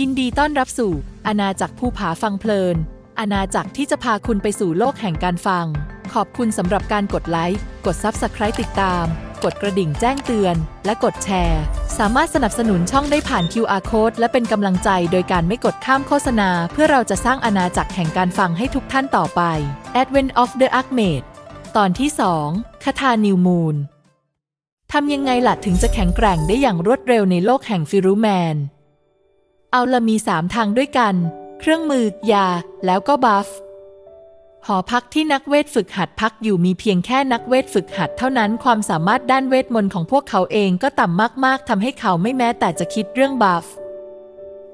ยินดีต้อนรับสู่ อาณาจักรภูผาฟังเพลิน อาณาจักรที่จะพาคุณไปสู่โลกแห่งการฟัง ขอบคุณสำหรับการกดไลค์ กด Subscribe ติดตาม กดกระดิ่งแจ้งเตือน และกดแชร์ สามารถสนับสนุนช่องได้ผ่าน QR Code และเป็นกำลังใจโดยการไม่กดข้ามโฆษณา เพื่อเราจะสร้างอาณาจักรแห่งการฟังให้ทุกท่านต่อไป Advent of the Archmage ตอนที่ 2 คาถานิวมูนทำยังไงล่ะถึงจะแข็งแกร่งได้อย่างรวดเร็วในโลกแห่งฟิรูแมน เอาละมีสามทางด้วยกัน เครื่องมือ ยา แล้วก็บัฟ หอพักที่นักเวทฝึกหัดพักอยู่มีเพียงแค่นักเวทฝึกหัดเท่านั้น ความสามารถด้านเวทมนต์ของพวกเขาเองก็ต่ำมากๆทำให้เขาไม่แม้แต่จะคิดเรื่องบัฟ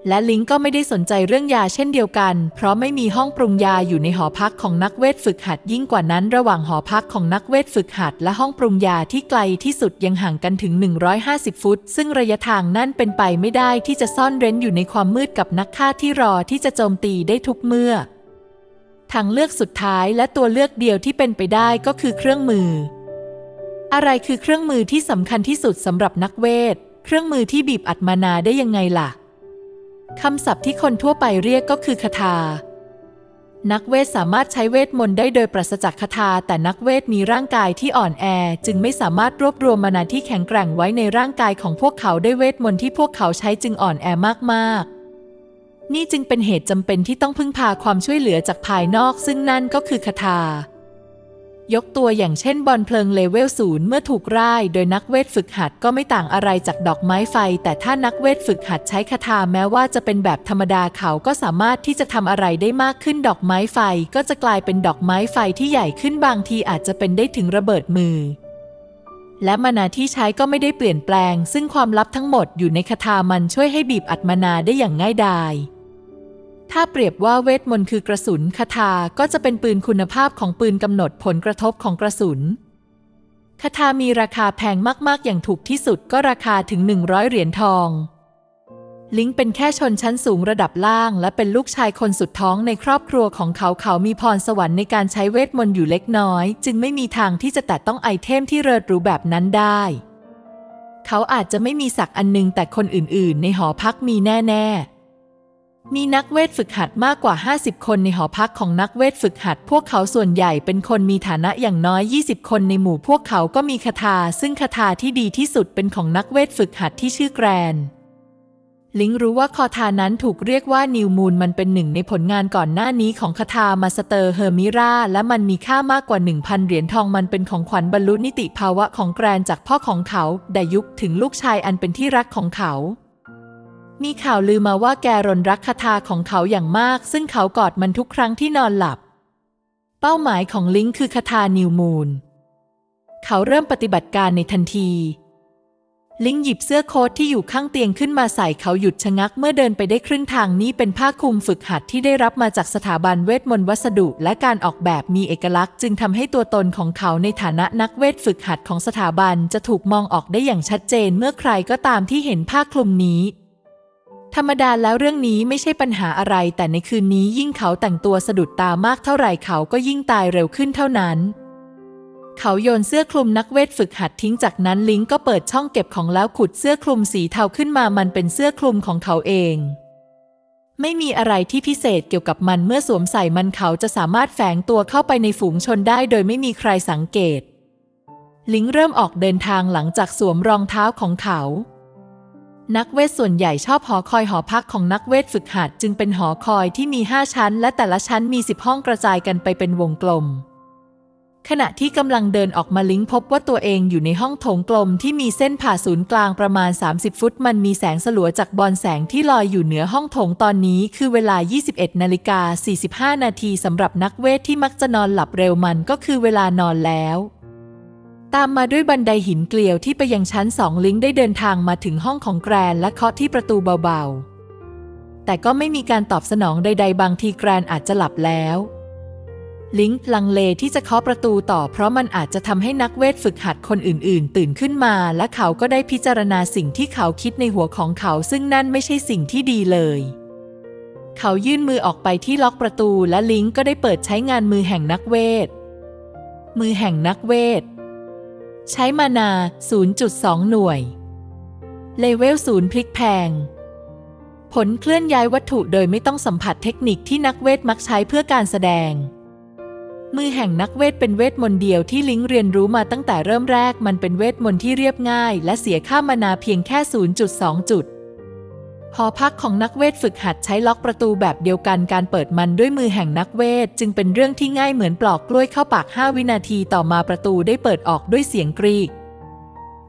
และลิงก็ไม่ได้สนใจเรื่องยาเช่นเดียวกัน เพราะไม่มีห้องปรุงยาอยู่ในหอพักของนักเวทฝึกหัดยิ่งกว่านั้นระหว่างหอพักของนักเวทฝึกหัดและห้องปรุงยาที่ไกลที่สุดยังห่างกันถึง 150 ฟุต ซึ่งระยะทางนั่นเป็นไปไม่ได้ที่จะซ่อนเร้นอยู่ในความมืดกับนักฆ่าที่รอที่จะโจมตีได้ทุกเมื่อ ทางเลือกสุดท้ายและตัวเลือกเดียวที่เป็นไปได้ก็คือเครื่องมือ อะไรคือเครื่องมือที่สำคัญที่สุดสำหรับนักเวท เครื่องมือที่บีบอัดมานาได้ยังไงล่ะ คำศัพท์ที่คนทั่วไปเรียกก็คือคาถา นักเวทสามารถใช้เวทมนต์ได้โดยปราศจากคาถาแต่นักเวทมีร่างกายที่อ่อนแอ จึงไม่สามารถรวบรวมมานาที่แข็งแกร่งไว้ในร่างกายของพวกเขาได้เวทมนต์ที่พวกเขาใช้จึงอ่อนแอมากๆนี่จึงเป็นเหตุจำเป็นที่ต้องพึ่งพาความช่วยเหลือจากภายนอกซึ่งนั่นก็คือคาถา ยกตัวอย่างเช่นบอลเพลิงเลเวลศูนย์เมื่อถูกร่ายโดยนักเวทฝึกหัดก็ไม่ต่างอะไรจากดอกไม้ไฟ แต่ถ้านักเวทฝึกหัดใช้คาถาแม้ว่าจะเป็นแบบธรรมดาเขาก็สามารถที่จะทำอะไรได้มากขึ้นดอกไม้ไฟ ก็จะกลายเป็นดอกไม้ไฟที่ใหญ่ขึ้นบางทีอาจจะเป็นได้ถึงระเบิดมือ และมานาที่ใช้ก็ไม่ได้เปลี่ยนแปลง ซึ่งความลับทั้งหมดอยู่ในคาถามันช่วยให้บีบอัดมานาได้อย่างง่ายดาย ถ้าเปรียบว่าเวทมนต์คือกระสุนคาถาก็จะเป็นปืนคุณภาพของปืนกำหนดผลกระทบของกระสุนคาถามีราคาแพงมาก ๆ อย่างถูกที่สุดก็ราคาถึง 100 เหรียญทอง ลิงเป็นแค่ชนชั้นสูงระดับล่าง และเป็นลูกชายคนสุดท้องในครอบครัวของเขาเขามีพรสวรรค์ในการใช้เวทมนต์อยู่เล็กน้อย จึงไม่มีทางที่จะแตะต้องไอเทมที่เริดหรูแบบนั้นได้ เขาอาจจะไม่มีศักดิ์อันหนึงแต่คนอื่น ๆ ในหอพักมีแน่ ๆ มีนักเวทฝึกหัดมากกว่า 50 คนในหอพักของนักเวทฝึกหัด พวกเขาส่วนใหญ่เป็นคนมีฐานะอย่างน้อย 20 คนในหมู่พวกเขาก็มีคาถาซึ่งคาถาที่ดีที่สุดเป็นของนักเวทฝึกหัดที่ชื่อแกรนลิงรู้ว่าคาถานั้นถูกเรียกว่านิวมูนมันเป็นหนึ่งในผลงานก่อนหน้านี้ของคาถามาสเตอร์เฮอร์มิราและมันมีค่ามากกว่า 1,000 เหรียญทองมันเป็นของขวัญบรรลุนิติภาวะของแกรนจากพ่อของเขา ไดยุคถึงลูกชายอันเป็นที่รักของเขา มีข่าวลือมาว่าแกรนรักคาถาของเขาอย่างมาก ซึ่งเขากอดมันทุกครั้งที่นอนหลับ เป้าหมายของลิงคือคาถานิวมูน เขาเริ่มปฏิบัติการในทันที ลิงหยิบเสื้อโค้ทที่อยู่ข้างเตียงขึ้นมาใส่เขาหยุดชะงักเมื่อเดินไปได้ครึ่งทางนี้เป็นผ้าคลุมฝึกหัดที่ได้รับมาจากสถาบันเวทมนต์วัสดุ และการออกแบบมีเอกลักษณ์ จึงทำให้ตัวตนของเขาในฐานะนักเวทฝึกหัดของสถาบันจะถูกมองออกได้อย่างชัดเจนเมื่อใครก็ตามที่เห็นผ้าคลุมนี้ ธรรมดาแล้วเรื่องนี้ไม่ใช่ปัญหาอะไร แต่ในคืนนี้ยิ่งเขาแต่งตัวสะดุดตามากเท่าไหร่เขาก็ยิ่งตายเร็วขึ้นเท่านั้น เขาโยนเสื้อคลุมนักเวทฝึกหัดทิ้งจากนั้นลิงก็เปิดช่องเก็บของแล้วขุดเสื้อคลุมสีเทาขึ้นมามันเป็นเสื้อคลุมของเขาเอง ไม่มีอะไรที่พิเศษเกี่ยวกับมันเมื่อสวมใส่มันเขาจะสามารถแฝงตัวเข้าไปในฝูงชนได้โดยไม่มีใครสังเกต ลิงเริ่มออกเดินทางหลังจากสวมรองเท้าของเขา นักเวทส่วนใหญ่ชอบหอคอยหอพักของนักเวทฝึกหัดจึงเป็นหอคอยที่มี 5 ชั้น และแต่ละชั้นมี 10 ห้องกระจายกันไปเป็นวงกลม ขณะที่กำลังเดินออกมาลิงพบว่าตัวเองอยู่ในห้องโถงกลมที่มีเส้นผ่าศูนย์กลางประมาณ 30 ฟุต มันมีแสงสลัวจากบอลแสงที่ลอยอยู่เหนือห้องโถงตอนนี้คือเวลา 21นาฬิกา45 นาทีสำหรับนักเวทที่มักจะนอนหลับเร็วมันก็คือเวลานอนแล้ว ตามมาด้วยบันไดหินเกลียวที่ไปยังชั้นสองลิงได้เดินทางมาถึงห้องของแกรนและเคาะที่ประตูเบาๆ แต่ก็ไม่มีการตอบสนองใด ๆ บางทีแกรนอาจจะหลับแล้ว ลิงลังเลที่จะเคาะประตูต่อ เพราะมันอาจจะทำให้นักเวทฝึกหัดคนอื่น ๆ ตื่นขึ้นมา และเขาก็ได้พิจารณาสิ่งที่เขาคิดในหัวของเขา ซึ่งนั่นไม่ใช่สิ่งที่ดีเลยเขายื่นมือออกไปที่ล็อกประตูและลิงก็ได้เปิดใช้งานมือแห่งนักเวท มือแห่งนักเวท ใช้มานา 0.2 หน่วย เลเวล0พลิกแพง ผลเคลื่อนย้ายวัตถุโดยไม่ต้องสัมผัสเทคนิคที่นักเวทมักใช้เพื่อการแสดง มือแห่งนักเวทเป็นเวทมนต์เดียวที่ลิงก์เรียนรู้มาตั้งแต่เริ่มแรกมันเป็นเวทมนต์ที่เรียบง่าย และเสียค่ามานาเพียงแค่ 0.2 จุด หอพักของนักเวทฝึกหัดใช้ล็อกประตูแบบเดียวกันการเปิดมันด้วยมือแห่งนักเวท จึงเป็นเรื่องที่ง่ายเหมือนปลอกกล้วยเข้าปาก 5 วินาทีต่อมาประตูได้เปิดออกด้วยเสียงกรีด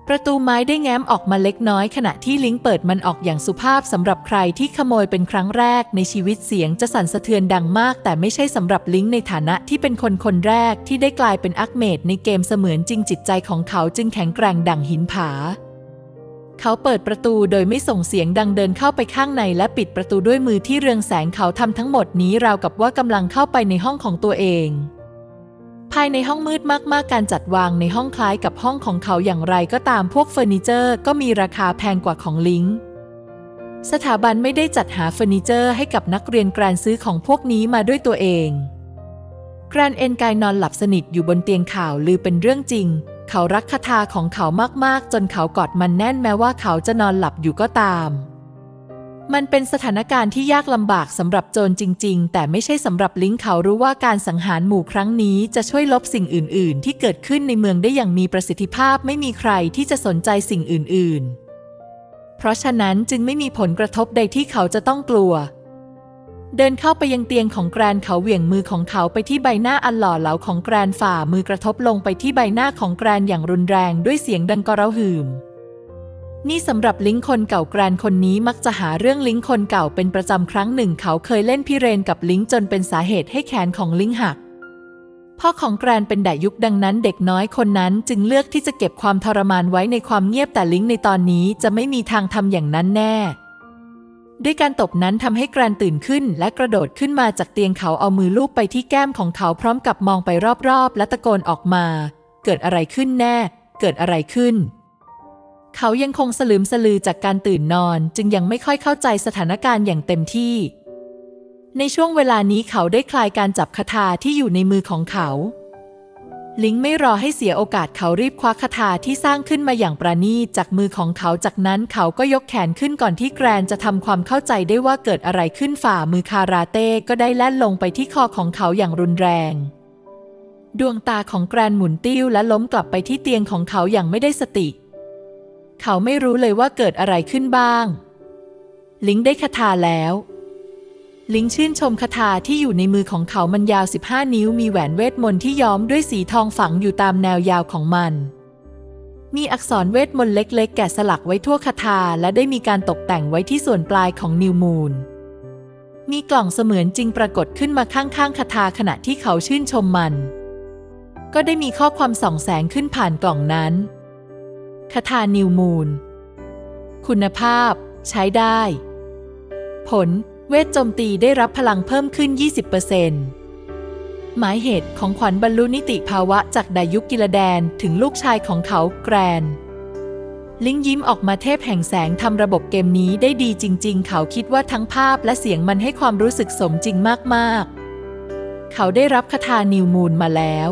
ประตูไม้ได้แง้มออกมาเล็กน้อย ขณะที่ลิงก์เปิดมันออกอย่างสุภาพสำหรับใครที่ขโมยเป็นครั้งแรกในชีวิตเสียงจะสั่นสะเทือนดังมาก แต่ไม่ใช่สำหรับลิงก์ในฐานะที่เป็นคนคนแรกที่ได้กลายเป็นอักเมดในเกมเสมือนจริงจิตใจของเขาจึงแข็งแกร่งดังหินผา เขาเปิดประตูโดยไม่ส่งเสียงดังเดินเข้าไปข้างในและปิดประตูด้วยมือที่เรืองแสงเขาทำทั้งหมดนี้ราวกับว่ากำลังเข้าไปในห้องของตัวเอง ภายในห้องมืดมากๆ การจัดวางในห้องคล้ายกับห้องของเขาอย่างไรก็ตามพวกเฟอร์นิเจอร์ก็มีราคาแพงกว่าของลิงก์สถาบันไม่ได้จัดหาเฟอร์นิเจอร์ให้กับนักเรียนแกรนซื้อของพวกนี้มาด้วยตัวเองแกรนเอนกายนอนหลับสนิทอยู่บนเตียงข่าวลือเป็นเรื่องจริง เขารักคาถาของเขามากๆ จนเขากอดมันแน่นแม้ว่าเขาจะนอนหลับอยู่ก็ตาม มันเป็นสถานการณ์ที่ยากลำบากสำหรับโจรจริง ๆ แต่ไม่ใช่สำหรับลิงเขารู้ว่าการสังหารหมู่ครั้งนี้จะช่วยลบสิ่งอื่น ๆ ที่เกิดขึ้นในเมืองได้อย่างมีประสิทธิภาพไม่มีใครที่จะสนใจสิ่งอื่น ๆ เพราะฉะนั้นจึงไม่มีผลกระทบใดที่เขาจะต้องกลัว เดินเข้าไปยังเตียงของแกรนเขาเหวี่ยงมือของเขาไปที่ใบหน้าอันหล่อเหลาของแกรนฝ่ามือกระทบลงไปที่ใบหน้าของแกรนอย่างรุนแรงด้วยเสียงดังกระหึ่มนี่สำหรับลิงคนเก่าแกรนคนนี้มักจะหาเรื่องลิงคนเก่าเป็นประจำครั้งหนึ่ง เขาเคยเล่นพิเรนกับลิงจนเป็นสาเหตุให้แขนของลิงหักพ่อของแกรนเป็นไดยุคดังนั้นเด็กน้อยคนนั้นจึงเลือกที่จะเก็บความทรมานไว้ในความเงียบแต่ลิงในตอนนี้จะไม่มีทางทำอย่างนั้นแน่ ด้วยการตบนั้นทำให้แกรนตื่นขึ้น และกระโดดขึ้นมาจากเตียงเขาเอามือลูบไปที่แก้มของเขาพร้อมกับมองไปรอบๆ และตะโกนออกมา เกิดอะไรขึ้นแน่ เกิดอะไรขึ้น เขายังคงสลืมสลือจากการตื่นนอน จึงยังไม่ค่อยเข้าใจสถานการณ์อย่างเต็มที่ ในช่วงเวลานี้เขาได้คลายการจับคาถาที่อยู่ในมือของเขา ลิงไม่รอให้เสียโอกาสเขารีบคว้าคาถาที่สร้างขึ้นมาอย่างประณีตจากมือของเขาจากนั้นเขาก็ยกแขนขึ้นก่อนที่แกรนจะทำความเข้าใจได้ว่าเกิดอะไรขึ้นฝ่ามือคาราเต้ก็ได้แล่นลงไปที่คอของเขาอย่างรุนแรง ดวงตาของแกรนหมุนติ้วและล้มกลับไปที่เตียงของเขาอย่างไม่ได้สติ เขาไม่รู้เลยว่าเกิดอะไรขึ้นบ้าง ลิงได้คาถาแล้ว ลิงชื่นชมคาถาที่อยู่ในมือของเขามันยาว 15 นิ้ว มีแหวนเวทมนต์ที่ย้อมด้วยสีทองฝังอยู่ตามแนวยาวของมัน มีอักษรเวทมนต์เล็กๆ แกะสลักไว้ทั่วคาถาและได้มีการตกแต่งไว้ที่ส่วนปลายของนิวมูนมีกล่องเสมือนจริงปรากฏขึ้นมาข้างๆคาถาขณะที่เขาชื่นชมมัน ก็ได้มีข้อความส่องแสงขึ้นผ่านกล่องนั้นคาถานิวมูนคุณภาพ ใช้ได้ ผล เวทโจมตีได้รับพลังเพิ่มขึ้น 20%หมายเหตุของขวัญบรรลุนิติภาวะจากดายุกิลแดนถึงลูกชายของเขาแกรน ลิงยิ้มออกมาเทพแห่งแสงทำระบบเกมนี้ได้ดีจริง ๆ เขาคิดว่าทั้งภาพและเสียงมันให้ความรู้สึกสมจริงมากๆ เขาได้รับคาถานิวมูนมาแล้ว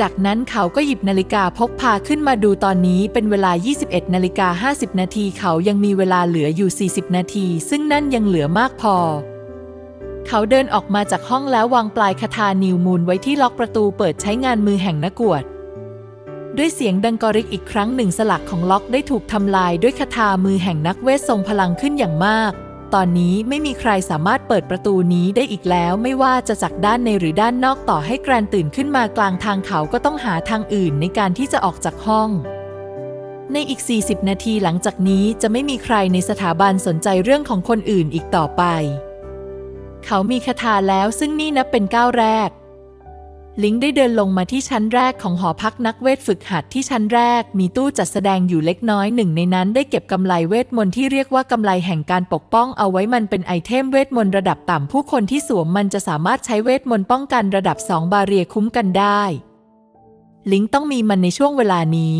จากนั้นเขาก็หยิบนาฬิกาพกพาขึ้นมาดูตอนนี้เป็นเวลา 21นาฬิกา50 นาทีเขายังมีเวลาเหลืออยู่ 40 นาที ซึ่งนั่นยังเหลือมากพอ เขาเดินออกมาจากห้องแล้ววางปลายคาถานิวมูนไว้ที่ล็อกประตูเปิดใช้งานมือแห่งนักกวด ด้วยเสียงดังกริกอีกครั้งหนึ่งสลักของล็อกได้ถูกทำลายด้วยคาถามือแห่งนักเวททรงพลังขึ้นอย่างมาก ตอนนี้ไม่มีใครสามารถเปิดประตูนี้ได้อีกแล้ว ไม่ว่าจะจากด้านในหรือด้านนอกต่อให้แกรนตื่นขึ้นมากลางทางเขาก็ต้องหาทางอื่นในการที่จะออกจากห้อง ในอีก 40 นาทีหลังจากนี้จะไม่มีใครในสถาบันสนใจเรื่องของคนอื่นอีกต่อไป เขามีคาถาแล้วซึ่งนี่นับเป็นก้าวแรก ลิงได้เดินลงมาที่ชั้นแรกของหอพักนักเวทฝึกหัดที่ชั้นแรก มีตู้จัดแสดงอยู่เล็กน้อยหนึ่งในนั้นได้เก็บกำไลเวทมนต์ที่เรียกว่ากำไลแห่งการปกป้องเอาไว้มันเป็นไอเทมเวทมนต์ระดับต่ำผู้คนที่สวมมันจะสามารถใช้เวทมนต์ป้องกันระดับ2บาเรียคุ้มกันได้ ลิงต้องมีมันในช่วงเวลานี้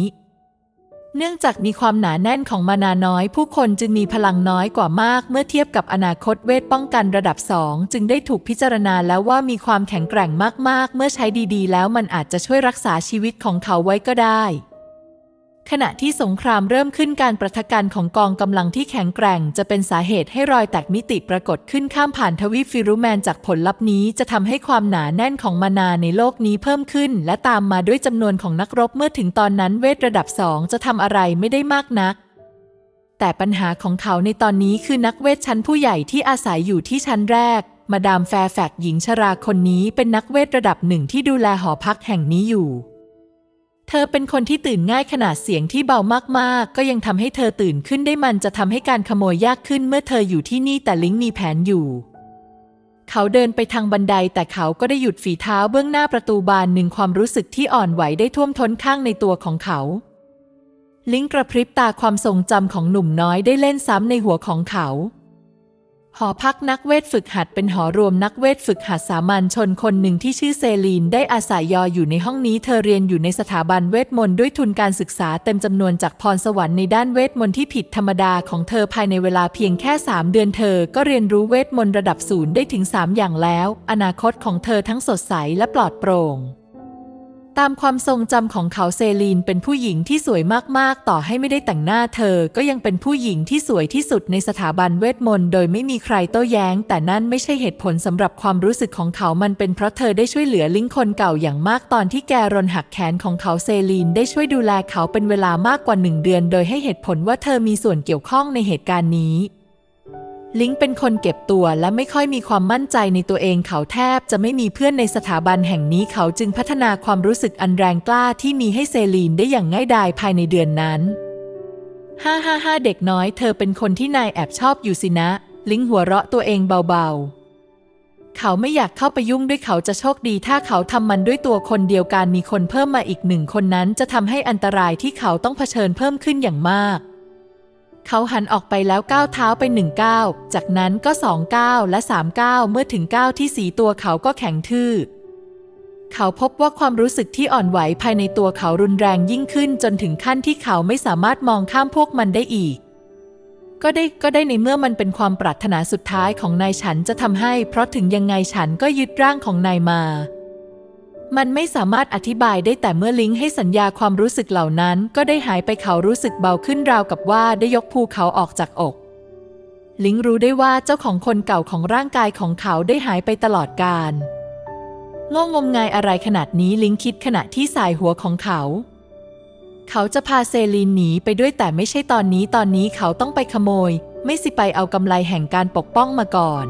เนื่องจากมีความหนาแน่นของมานาน้อย ผู้คนจึงมีพลังน้อยกว่ามากเมื่อเทียบกับอนาคตเวทป้องกันระดับ 2 จึงได้ถูกพิจารณาแล้วว่ามีความแข็งแกร่งมากๆ เมื่อใช้ดีๆ แล้วมันอาจจะช่วยรักษาชีวิตของเขาไว้ก็ได้ ขณะที่สงครามเริ่มขึ้นการประทะกันของกองกำลังที่แข็งแกร่ง จะเป็นสาเหตุให้รอยแตกมิติปรากฏขึ้นข้ามผ่านทวีปฟิรุแมนจากผลลัพธ์นี้จะทำให้ความหนาแน่นของมานาในโลกนี้เพิ่มขึ้น และตามมาด้วยจำนวนของนักรบเมื่อถึงตอนนั้นเวทระดับสองจะทำอะไรไม่ได้มากนัก แต่ปัญหาของเขาในตอนนี้คือนักเวทชั้นผู้ใหญ่ที่อาศัยอยู่ที่ชั้นแรก มาดามแฟร์แฟกต์หญิงชราคนนี้เป็นนักเวทระดับหนึ่งที่ดูแลหอพักแห่งนี้อยู่ เธอเป็นคนที่ตื่นง่ายขนาดเสียงที่เบามากๆ ก็ยังทำให้เธอตื่นขึ้นได้มันจะทำให้การขโมยยากขึ้นเมื่อเธออยู่ที่นี่แต่ลิงมีแผนอยู่ เขาเดินไปทางบันไดแต่เขาก็ได้หยุดฝีเท้าเบื้องหน้าประตูบานหนึ่งความรู้สึกที่อ่อนไหวได้ท่วมท้นข้างในตัวของเขา ลิงกระพริบตาความทรงจำของหนุ่มน้อยได้เล่นซ้ำในหัวของเขา หอพักนักเวทฝึกหัดเป็นหอรวมนักเวทฝึกหัดสามัญชนคนหนึ่งที่ชื่อเซลีนได้อาศัยยออยู่ในห้องนี้เธอเรียนอยู่ในสถาบันเวทมนต์ด้วยทุนการศึกษาเต็มจำนวนจากพรสวรรค์ในด้านเวทมนต์ที่ผิดธรรมดาของเธอภายในเวลาเพียงแค่ 3 เดือนเธอก็เรียนรู้เวทมนต์ระดับศูนย์ได้ถึง 3 อย่างแล้ว อนาคตของเธอทั้งสดใสและปลอดโปร่ง ตามความทรงจำของเขาเซลีนเป็นผู้หญิงที่สวยมากๆ ต่อให้ไม่ได้แต่งหน้าเธอ ก็ยังเป็นผู้หญิงที่สวยที่สุดในสถาบันเวทมนต์โดยไม่มีใครโต้แย้ง แต่นั่นไม่ใช่เหตุผลสำหรับความรู้สึกของเขามันเป็นเพราะเธอได้ช่วยเหลือลิงคนเก่าอย่างมากตอนที่แกรนหักแขนของเขาเซลีนได้ช่วยดูแลเขาเป็นเวลามากกว่าหนึ่งเดือน โดยให้เหตุผลว่าเธอมีส่วนเกี่ยวข้องในเหตุการณ์นี้ ลิงเป็นคนเก็บตัวและไม่ค่อยมีความมั่นใจในตัวเองเขาแทบจะไม่มีเพื่อนในสถาบันแห่งนี้เขาจึงพัฒนาความรู้สึกอันแรงกล้าที่มีให้เซลีนได้อย่างง่ายดายภายในเดือนนั้นฮ่าฮ่าฮ่าเด็กน้อยเธอเป็นคนที่นายแอบชอบอยู่สินะ ลิงหัวเราะตัวเองเบาๆ เขาไม่อยากเข้าไปยุ่งด้วยเขาจะโชคดี ถ้าเขาทำมันด้วยตัวคนเดียวกันมีคนเพิ่มมาอีกหนึ่งคนนั้นจะทำให้อันตรายที่เขาต้องเผชิญเพิ่มขึ้นอย่างมาก เขาหันออกไปแล้วก้าวเท้าไปหนึ่งก้าวจากนั้นก็สองก้าวและสามก้าวเมื่อถึงก้าวที่สีตัวเขาก็แข็งทื่อ เขาพบว่าความรู้สึกที่อ่อนไหวภายในตัวเขารุนแรงยิ่งขึ้นจนถึงขั้นที่เขาไม่สามารถมองข้ามพวกมันได้อีก ก็ได้ก็ได้ในเมื่อมันเป็นความปรารถนาสุดท้ายของนายฉันจะทำให้ เพราะถึงยังไงฉันก็ยึดร่างของนายมา มันไม่สามารถอธิบายได้แต่เมื่อลิงให้สัญญาความรู้สึกเหล่านั้น ก็ได้หายไปเขารู้สึกเบาขึ้นราวกับว่าได้ยกภูเขาออกจากอก ลิงรู้ได้ว่าเจ้าของคนเก่าของร่างกายของเขาได้หายไปตลอดกาลโง่งมงายอะไรขนาดนี้ลิงคิดขณะที่สายหัวของเขา เขาจะพาเซลีนหนีไปด้วยแต่ไม่ใช่ตอนนี้ตอนนี้เขาต้องไปขโมย ไม่สิไปเอากำไรแห่งการปกป้องมาก่อน